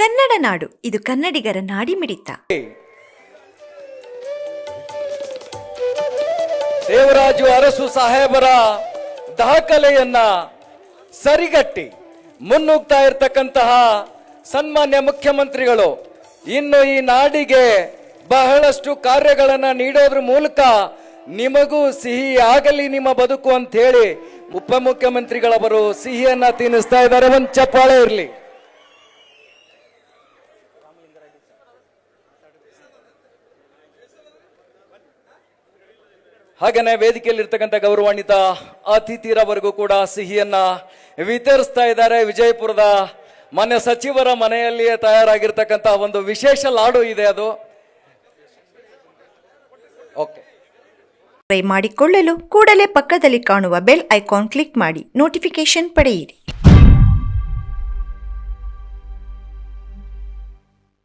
ಕನ್ನಡ ನಾಡು. ಇದು ಕನ್ನಡಿಗರ ನಾಡಿ ಮಿಡಿತ. ದೇವರಾಜು ಅರಸು ಸಾಹೇಬರ ದಾಖಲೆಯನ್ನ ಸರಿಗಟ್ಟಿ. ಮುನ್ನುಗ್ತಾ ಇರತಕ್ಕಂತಹ ಸನ್ಮಾನ್ಯ ಮುಖ್ಯಮಂತ್ರಿಗಳು, ಇನ್ನು ಈ ನಾಡಿಗೆ ಬಹಳಷ್ಟು ಕಾರ್ಯಗಳನ್ನು ನೀಡೋದ್ರ ಮೂಲಕ ನಿಮಗೂ ಸಿಹಿ ಆಗಲಿ ನಿಮ್ಮ ಬದುಕು ಅಂತ ಹೇಳಿ ಉಪಮುಖ್ಯಮಂತ್ರಿಗಳವರು ಸಿಹಿಯನ್ನ ತಿನ್ನಿಸ್ತಾ ಇದ್ದಾರೆ. ಒಂದು ಚಪ್ಪಾಳೆ ಇರಲಿ. ಹಾಗೇನೆ ವೇದಿಕೆಯಲ್ಲಿರ್ತಕ್ಕಂಥ ಗೌರವಾನ್ವಿತ ಅತಿಥಿರವರೆಗೂ ಕೂಡ ಸಿಹಿಯನ್ನ ವಿತರಿಸ್ತಾ ಇದ್ದಾರೆ. ವಿಜಯಪುರದ ಮನೆ ಸಚಿವರ ಮನೆಯಲ್ಲಿಯೇ ತಯಾರಾಗಿರ್ತಕ್ಕಂಥ ಒಂದು ವಿಶೇಷ ಲಾಡು ಇದೆ ಅದು. ಓಕೆ. ಟ್ರೈ ಮಾಡಿಕೊಳ್ಳಲು ಕೂಡಲೇ ಪಕ್ಕದಲ್ಲಿ ಕಾಣುವ ಬೆಲ್ ಐಕಾನ್ ಕ್ಲಿಕ್ ಮಾಡಿ. ನೋಟಿಫಿಕೇಶನ್ ಪಡೆಯಿರಿ.